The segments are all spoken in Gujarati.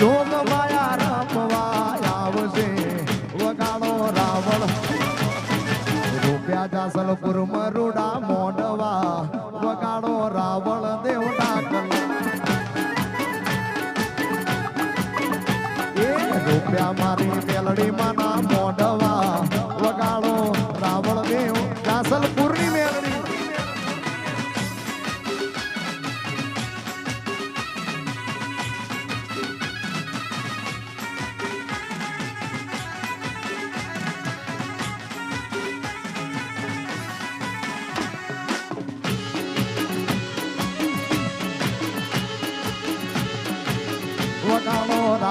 જોગ માયા રમવા આવશે વગાડો રાવણ. રૂપિયા જાસલપુર મરુડા મોડવા વગાડો રાવણ દેવ ડાકલા એ રૂપિયા મારી મેલડી માના મોડવા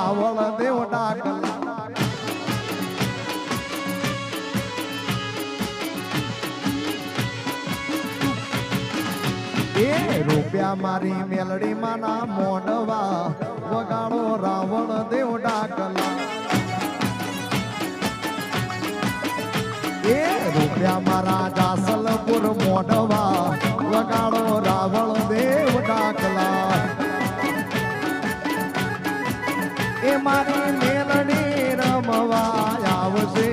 રાવણ દેવ ડાકલા. એ રૂપિયા મારી મેલડી માના મોડવા, વગાડો રાવણ દેવ ડાકલા. એ રૂપિયા મારા જાસલપુર મોડવા, વગાડો મારી મેલડી રમવા આવશે.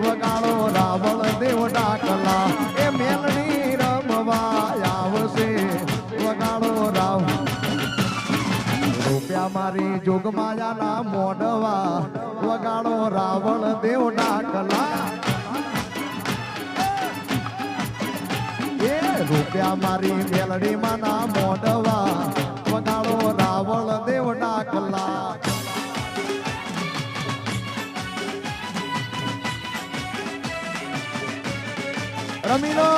વગાડો રાવણ દેવ ડાકલા એ મેલડી રમવા આવશે. વગાડો રાવ. રૂપિયા મારી જોગમાયાના મોડવા. વગાડો રાવણ દેવ ડાકલા રૂપિયા મારી મેલડી માના મોડવા. રમી લો